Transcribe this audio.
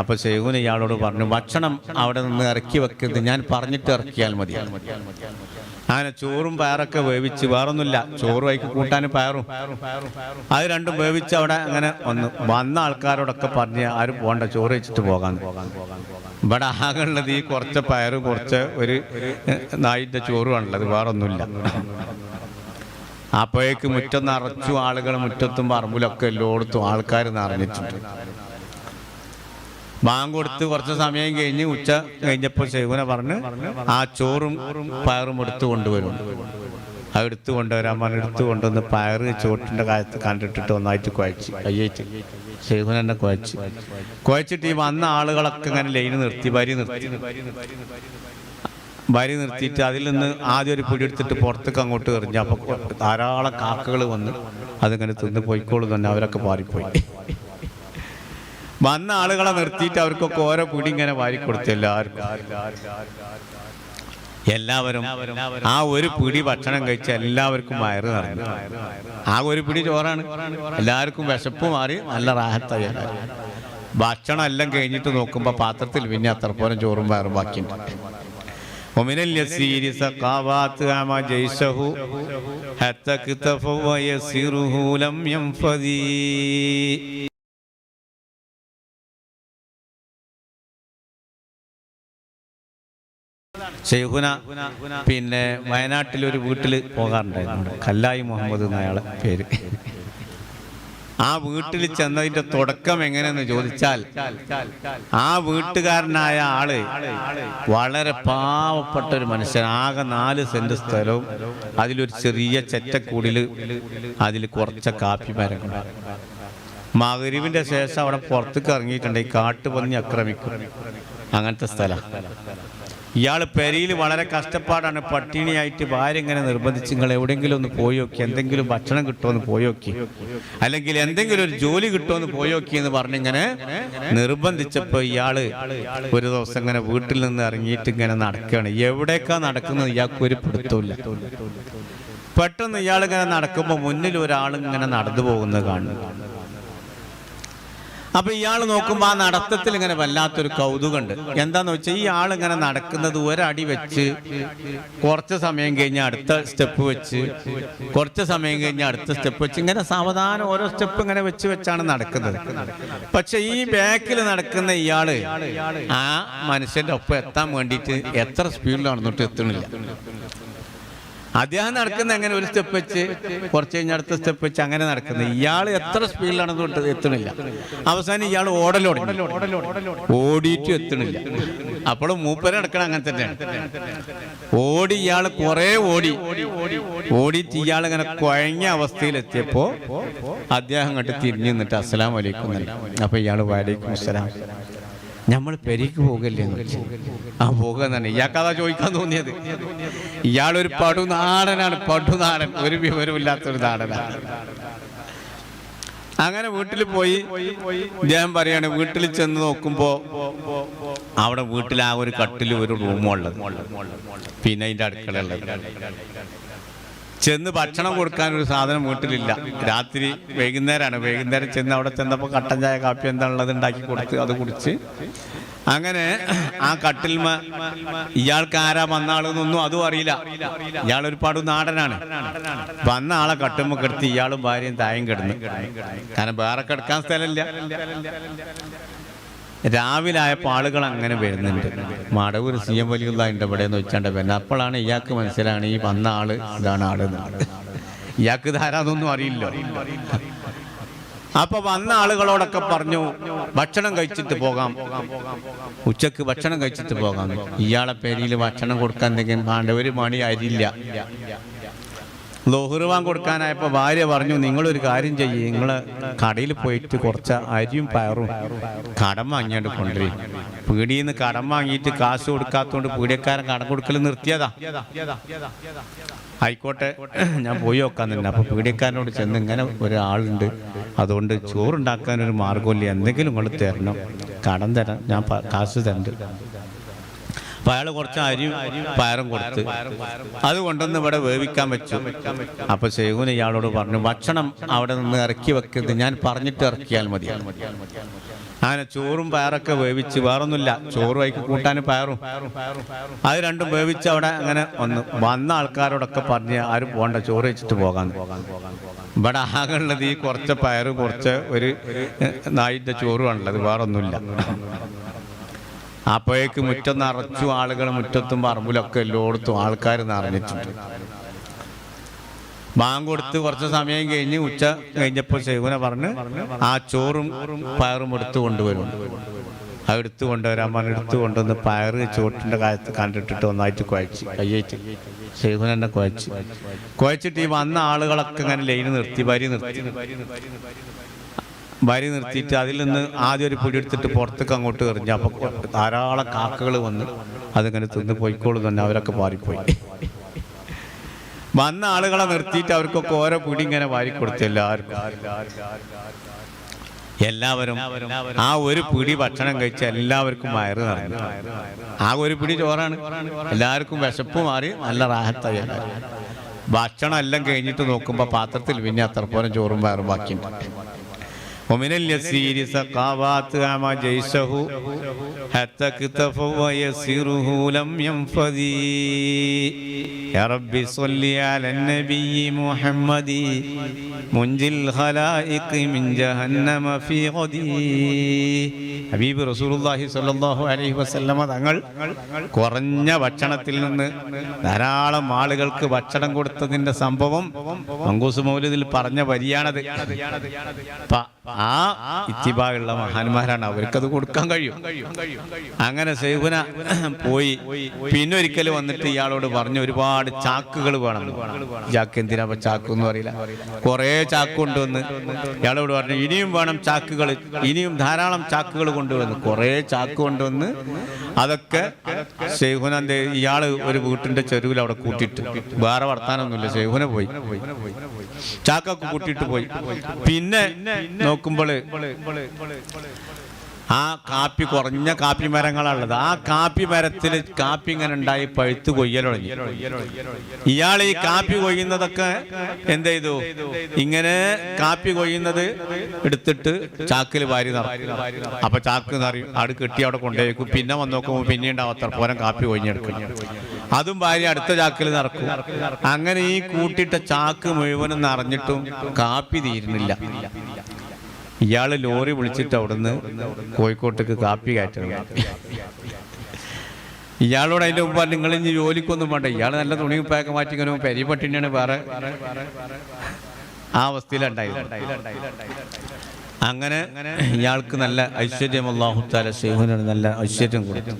അപ്പൊ ഷെയ്ഖുന് ഇയാളോട് പറഞ്ഞു ഭക്ഷണം അവിടെ നിന്ന് ഇറക്കി വെക്കരുത്. ഞാൻ പറഞ്ഞിട്ട് ഇറക്കിയാൽ മതി. അങ്ങനെ ചോറും പയറൊക്കെ വേവിച്ച് വേറൊന്നുമില്ല. ചോറ് വൈക്ക് കൂട്ടാനും പയറും. അത് രണ്ടും വേവിച്ച് അവിടെ അങ്ങനെ വന്ന് വന്ന ആൾക്കാരോടൊക്കെ പറഞ്ഞ് ആരും പോകണ്ട ചോറ് വെച്ചിട്ട് പോകാൻ ഇവിടെ ആകെ ഉള്ളത് ഈ കുറച്ച് പയറ് കുറച്ച് ഒരു നായിന്റെ ചോറുമാണുള്ളത് വേറൊന്നുമില്ല. അപ്പോഴേക്ക് മുറ്റം നിറച്ചു ആളുകൾ മുറ്റത്തും പറമ്പിലൊക്കെ എല്ലായിടത്തും ആൾക്കാർ നിറഞ്ഞിട്ടുണ്ട്. ബാങ്ക് കൊടുത്ത് കുറച്ച് സമയം കഴിഞ്ഞ് ഉച്ച കഴിഞ്ഞപ്പോൾ ശൈവനെ പറഞ്ഞ് ആ ചോറും പയറും എടുത്തു കൊണ്ടുവരും. അത് എടുത്തു കൊണ്ടുവരാൻ പറഞ്ഞ് എടുത്തു കൊണ്ടുവന്ന് പയറ് ചോട്ടിന്റെ കാലത്ത് കണ്ടിട്ടിട്ട് ഒന്നായിട്ട് കുഴച്ച്. കയ്യേറ്റ്. ശൈവന തന്നെ കുഴച്ച്. കുഴച്ചിട്ട് ഈ വന്ന ആളുകളൊക്കെ ഇങ്ങനെ ലൈന് നിർത്തി വരി നിർത്തി. വരി നിർത്തിയിട്ട് അതിൽ നിന്ന് ആദ്യം ഒരു പിടി എടുത്തിട്ട് പുറത്തേക്ക് അങ്ങോട്ട് എറിഞ്ഞു അപ്പോൾ ധാരാളം കാക്കകൾ വന്ന് അതിങ്ങനെ തിന്ന് പോയിക്കോളും തന്നെ അവരൊക്കെ പാറിപ്പോയി വന്ന ആളുകളെ നിർത്തിയിട്ട് അവർക്കൊക്കെ ഓരോ പിടി ഇങ്ങനെ വാരി കൊടുത്തു എല്ലാവർക്കും എല്ലാവരും ആ ഒരു പിടി ഭക്ഷണം കഴിച്ച എല്ലാവർക്കും വയറ് നിറഞ്ഞു ആ ഒരു പിടി ചോറാണ് എല്ലാവർക്കും വിശപ്പ് മാറി നല്ല റാഹത്തായി എല്ലാവരും. ഭക്ഷണം എല്ലാം കഴിഞ്ഞിട്ട് നോക്കുമ്പോൾ പാത്രത്തിൽ പിന്നെ അത്രപ്പോരം ചോറും വയറും ബാക്കിയുണ്ട് ومن اليسير سقاوات أعمى جيشه حتى كتف ويسيره لم ينفذي ഷെയ്ഖുന പിന്നെ വയനാട്ടിൽ ഒരു വീട്ടിൽ പോകാറുണ്ടായിരുന്നു. കല്ലായി മുഹമ്മദ് എന്നയാളെ പേര്. ആ വീട്ടിൽ ചെന്നതിന്റെ തുടക്കം എങ്ങനെയെന്ന് ചോദിച്ചാൽ ആ വീട്ടുകാരനായ ആൾ വളരെ പാവപ്പെട്ട ഒരു മനുഷ്യൻ ആകെ നാല് സെന്റ് സ്ഥലവും അതിലൊരു ചെറിയ ചെറ്റക്കൂടിൽ അതിൽ കുറച്ച കാപ്പി മരങ്ങളും. മകരിവിന്റെ ശേഷം അവിടെ പുറത്തേക്ക് ഇറങ്ങിയിട്ടുണ്ട്. ഈ കാട്ടുപന്നി ആക്രമിക്കും. അങ്ങനത്തെ സ്ഥലം. ഇയാൾ പെരിയിൽ വളരെ കഷ്ടപ്പാടാണ്. പട്ടിണിയായിട്ട് ഭാര്യ ഇങ്ങനെ നിർബന്ധിച്ച് നിങ്ങൾ എവിടെയെങ്കിലും ഒന്ന് പോയി നോക്കി. എന്തെങ്കിലും ഭക്ഷണം കിട്ടുമെന്ന് പോയി നോക്കി. അല്ലെങ്കിൽ എന്തെങ്കിലും ഒരു ജോലി കിട്ടുമെന്ന് പോയി നോക്കി എന്ന് പറഞ്ഞിങ്ങനെ നിർബന്ധിച്ചപ്പോൾ ഇയാൾ ഒരു ദിവസം ഇങ്ങനെ വീട്ടിൽ നിന്ന് ഇറങ്ങിയിട്ട് ഇങ്ങനെ നടക്കുകയാണ്. എവിടേക്കാ നടക്കുന്നത്? ഇയാൾക്ക് ഒരു പിടുത്തമില്ല പെട്ടെന്ന് ഇയാൾ ഇങ്ങനെ നടക്കുമ്പോൾ മുന്നിൽ ഒരാൾ ഇങ്ങനെ നടന്നു പോകുന്നത് കാണുന്നു. അപ്പൊ ഇയാൾ നോക്കുമ്പോ ആ നടത്തത്തിൽ ഇങ്ങനെ വല്ലാത്തൊരു കൗതുകമുണ്ട്. എന്താന്ന് വെച്ചാൽ ഈ ആൾ ഇങ്ങനെ നടക്കുന്നത് ഒരടി വെച്ച് കുറച്ച് സമയം കഴിഞ്ഞ് അടുത്ത സ്റ്റെപ്പ് വെച്ച് കുറച്ച് സമയം കഴിഞ്ഞ് അടുത്ത സ്റ്റെപ്പ് വെച്ച് ഇങ്ങനെ സാവധാനം ഓരോ സ്റ്റെപ്പ് ഇങ്ങനെ വെച്ച് വെച്ചാണ് നടക്കുന്നത്. പക്ഷെ ഈ ബാക്കിൽ നടക്കുന്ന ഇയാൾ ആ മനുഷ്യന്റെ ഒപ്പം എത്താൻ വേണ്ടിയിട്ട് എത്ര സ്പീഡിൽ നടന്നിട്ട് എത്തണില്ല. അദ്ദേഹം നടക്കുന്ന എങ്ങനെ ഒരു സ്റ്റെപ്പ് വെച്ച് കുറച്ച് കഴിഞ്ഞ അടുത്ത സ്റ്റെപ്പ് വെച്ച് അങ്ങനെ നടക്കുന്നത്? ഇയാൾ എത്ര സ്പീഡിലാണെന്ന് എത്തണില്ല അവസാനം ഇയാൾ ഓടലോടി ഓടിയിട്ട് എത്തണില്ല അപ്പോഴും മൂപ്പര നടക്കണം അങ്ങനെ തന്നെയാണ്. ഓടി ഇയാൾ കുറെ ഓടി. ഓടിയിട്ട് ഇയാൾ ഇങ്ങനെ കുഴഞ്ഞ അവസ്ഥയിലെത്തിയപ്പോ അദ്ദേഹം കണ്ട് തിരിഞ്ഞു നിന്നിട്ട് അസ്സലാം വലൈക്കും. അപ്പൊ ഇയാൾ വലൈക്കും അസ്സലാം. നമ്മൾ പെരിക്ക് പോകല്ലേ ആ. ആ ഇയാൾ ഇയാൾക്കതാ ചോദിക്കാൻ തോന്നിയത്. ഇയാളൊരു പടുനാടനാണ്. പടുനാടൻ. ഒരു വിവരമില്ലാത്തൊരു നാടനാണ്. അങ്ങനെ വീട്ടിൽ പോയി. ഞാൻ പറയാണ് വീട്ടിൽ ചെന്ന് നോക്കുമ്പോ അവിടെ വീട്ടിൽ ആ ഒരു കട്ടിൽ ഒരു റൂമുള്ളത് പിന്നെ അതിന്റെ അടുക്കളയുള്ളത്. ചെന്ന് ഭക്ഷണം കൊടുക്കാൻ ഒരു സാധനം വീട്ടിലില്ല. രാത്രി വൈകുന്നേരമാണ് വൈകുന്നേരം ചെന്ന് അവിടെ ചെന്നപ്പോൾ കട്ടൻ ചായ കാപ്പി എന്താണുള്ളത് ഉണ്ടാക്കി കൊടുത്ത് അത് കുടിച്ച്. അങ്ങനെ ആ കട്ടിൽമ ഇയാൾക്ക് ആരാ വന്ന ആളെന്നൊന്നും അതും അറിയില്ല. ഇയാൾ ഒരുപാട് നാടനാണ്. വന്ന ആളെ കട്ടുമ്പോ കിടത്തി ഇയാളും ഭാര്യയും തായം കിടന്നു. കാരണം വേറെ കിടക്കാൻ സ്ഥലമില്ല. രാവിലെ ആയപ്പോൾ ആളുകൾ അങ്ങനെ വരുന്നുണ്ട്. മടവൂർ സി എം വലിയുള്ള ഉണ്ട് ഇവിടെ എന്ന് വെച്ചാണ്ട് പിന്നെ അപ്പോഴാണ് ഇയാൾക്ക് മനസ്സിലാണ് ഈ വന്ന ആൾ ഇതാണ് ആൾ. ഇയാൾക്ക് ധാരാതൊന്നും അറിയില്ല. അപ്പൊ വന്ന ആളുകളോടൊക്കെ പറഞ്ഞു ഭക്ഷണം കഴിച്ചിട്ട് പോകാം. ഉച്ചയ്ക്ക് ഭക്ഷണം കഴിച്ചിട്ട് പോകാം. ഇയാളെ പേരിൽ ഭക്ഷണം കൊടുക്കാൻ എന്തെങ്കിലും ഒരു മണി അരിയില്ല. ലോഹുറുവാൻ കൊടുക്കാനായപ്പോൾ ഭാര്യ പറഞ്ഞു നിങ്ങളൊരു കാര്യം ചെയ്യ്. നിങ്ങൾ കടയിൽ പോയിട്ട് കുറച്ച് അരിയും പയറും കടം വാങ്ങിയാണ്ട് കൊണ്ടുവരും. പീടിയിൽ നിന്ന് കടം വാങ്ങിയിട്ട് കാശ് കൊടുക്കാത്തതുകൊണ്ട് പീടിയക്കാരൻ കടം കൊടുക്കൽ നിർത്തിയതാ. ആയിക്കോട്ടെ ഞാൻ പോയി നോക്കാൻ തന്നെ അപ്പൊ പീടിയക്കാരനോട് ചെന്ന് ഇങ്ങനെ ഒരാളുണ്ട്. അതുകൊണ്ട് ചോറുണ്ടാക്കാൻ ഒരു മാർഗമില്ല എന്തെങ്കിലും നിങ്ങൾ തരണം. കടം തരാം. ഞാൻ കാശ് തരണ്ട്. അപ്പൊ അയാൾ കുറച്ച് അരിയും പയറും കൊടുത്ത് അത് കൊണ്ടുവന്ന് ഇവിടെ വേവിക്കാൻ വെച്ചു. അപ്പൊ സേഹുൻ ഇയാളോട് പറഞ്ഞു ഭക്ഷണം അവിടെ നിന്ന് ഇറക്കി വെക്കരുത്. ഞാൻ പറഞ്ഞിട്ട് ഇറക്കിയാൽ മതി. അങ്ങനെ ചോറും പയറൊക്കെ വേവിച്ച് വേറൊന്നുമില്ല. ചോറും അതിക്ക് കൂട്ടാനും പയറും. അത് രണ്ടും വേവിച്ച് അവിടെ അങ്ങനെ വന്നു. വന്ന ആൾക്കാരോടൊക്കെ പറഞ്ഞ് ആരും പോകണ്ട ചോറ് വെച്ചിട്ട് പോകാൻ ഇവിടെ ആകെ ഉള്ളത് ഈ കുറച്ച് പയറ് കുറച്ച് ഒരു നായിന്റെ ചോറുമാണുള്ളത് വേറൊന്നുമില്ല. അപ്പോഴേക്ക് മുറ്റം നിറച്ചു ആളുകൾ മുറ്റത്തും പറമ്പിലൊക്കെ എല്ലായിടത്തും ആൾക്കാർ നിറഞ്ഞിട്ടുണ്ട്. ബാങ്ക് കൊടുത്ത് കുറച്ച് സമയം കഴിഞ്ഞ് ഉച്ച കഴിഞ്ഞപ്പോൾ ശൈവന പറഞ്ഞ് ആ ചോറും പയറും എടുത്തു കൊണ്ടുവരും. അത് എടുത്തു കൊണ്ടുവരാൻ പറഞ്ഞ് എടുത്തു കൊണ്ടുവന്ന് പയറ് ചോട്ടിന്റെ കാലത്ത് കണ്ടിട്ടിട്ട് ഒന്നായിട്ട് കുഴച്ച്. കയ്യേറ്റ്. ശൈവൻ എന്നെ കുഴച്ച്. കുഴച്ചിട്ട് ഈ വന്ന ആളുകളൊക്കെ ഇങ്ങനെ ലൈന് നിർത്തി വരി നിർത്തി. വരി നിർത്തിയിട്ട് അതിൽ നിന്ന് ആദ്യം ഒരു പുഴി എടുത്തിട്ട് പുറത്തേക്ക് അങ്ങോട്ട് എറിഞ്ഞു അപ്പോൾ ധാരാളം കാക്കകൾ വന്ന് അതിങ്ങനെ തിന്ന് പോയിക്കോളും തന്നെ അവരൊക്കെ പാറിപ്പോയി വന്ന ആളുകളെ നിർത്തിയിട്ട് അവർക്കൊക്കെ ഓരോ പിടി ഇങ്ങനെ വാരി കൊടുത്തു എല്ലാവർക്കും എല്ലാവരും ആ ഒരു പിടി ഭക്ഷണം കഴിച്ച് എല്ലാവർക്കും വയറ് നിറഞ്ഞു. ആ ഒരു പിടി ചോറാണ്. എല്ലാവർക്കും വിശപ്പ് മാറി നല്ല റാഹത്തായി. ഭക്ഷണം എല്ലാം കഴിഞ്ഞിട്ട് നോക്കുമ്പോൾ പാത്രത്തിൽ പിന്നെ അത്രപ്പോരം ചോറും വയറും ബാക്കിയുണ്ട്. ومن اليسير سقاوات أعمى جيشه حتى اكتف ويسيره لم ينفذي يا رب صل على النبي محمد ഹബീബ് റസൂലുള്ളാഹി സ്വല്ലല്ലാഹു അലൈഹി തങ്ങൾ കുറഞ്ഞ ഭക്ഷണത്തിൽ നിന്ന് ധാരാളം ആളുകൾക്ക് ഭക്ഷണം കൊടുത്തതിന്റെ സംഭവം മങ്കൂസ് മൗലിദിൽ പറഞ്ഞ വരിയാണത്. ആ ഇത്തിബായുള്ള മഹാന്മാരാണ് അവർക്കത് കൊടുക്കാൻ കഴിയും. അങ്ങനെ സേഹുന പോയി. പിന്നെ ഒരിക്കൽ വന്നിട്ട് ഇയാളോട് പറഞ്ഞു ഒരുപാട് ചാക്കുകൾ വേണം. ചാക്ക് എന്തിനാ ചാക്ക്? എന്ന് പറയില്ല. കുറെ ചാക്ക് കൊണ്ടുവന്ന് ഇയാളോട് പറഞ്ഞു ഇനിയും വേണം ചാക്കുകൾ ഇനിയും ധാരാളം ചാക്കുകൾ കൊണ്ടുവന്ന്. കുറേ ചാക്ക് കൊണ്ടുവന്ന് അതൊക്കെ ശൈഹുനന്ദ ഇയാൾ ഒരു വീട്ടിന്റെ ചെരുവിൽ അവിടെ കൂട്ടിയിട്ട്. വേറെ വർത്താനൊന്നുമില്ല. ഷെയ്ഹുന പോയി. ചാക്കൊക്കെ കൂട്ടിയിട്ട് പോയി. പിന്നെ നോക്കുമ്പോൾ ആ കാപ്പി കുറഞ്ഞ കാപ്പി മരങ്ങളാണുള്ളത്. ആ കാപ്പി മരത്തിൽ കാപ്പി ഇങ്ങനെ ഉണ്ടായി പഴുത്ത് കൊയ്യലൊഴിഞ്ഞു ഇയാൾ ഈ കാപ്പി കൊയ്യുന്നതൊക്കെ എന്ത് ചെയ്തു? ഇങ്ങനെ കാപ്പി കൊയ്യുന്നത് എടുത്തിട്ട് ചാക്കിൽ വാരി നിറയും അപ്പൊ ചാക്ക് നിറയും. അവിടെ കെട്ടി അവിടെ കൊണ്ടുപോയി പിന്നെ വന്ന് നോക്കുമ്പോൾ പിന്നെ അത്ര പോരം കാപ്പി കൊയ്ഞ്ഞെടുക്കും അതും ഭാര്യ അടുത്ത ചാക്കിൽ നിറക്കും. അങ്ങനെ ഈ കൂട്ടിയിട്ട ചാക്ക് മുഴുവനും നിറഞ്ഞിട്ടും കാപ്പി തീരുന്നില്ല. ഇയാൾ ലോറി വിളിച്ചിട്ട് അവിടുന്ന് കോഴിക്കോട്ടേക്ക് കാപ്പി കയറ്റണം. ഇയാളോട് അതിന്റെ മുമ്പ് നിങ്ങൾ ഇനി ജോലിക്കൊന്നും വേണ്ട. ഇയാൾ നല്ല തുണി പാക്ക് മാറ്റിക്കണോ? പെരി പട്ടിണിയാണ് വേറെ ആ അവസ്ഥയിലുണ്ടായിരുന്നു അങ്ങനെ ഇയാൾക്ക് നല്ല ഐശ്വര്യം അള്ളാഹുത്താല സേഹുനാണ് നല്ല ഐശ്വര്യം കൊടുത്തു.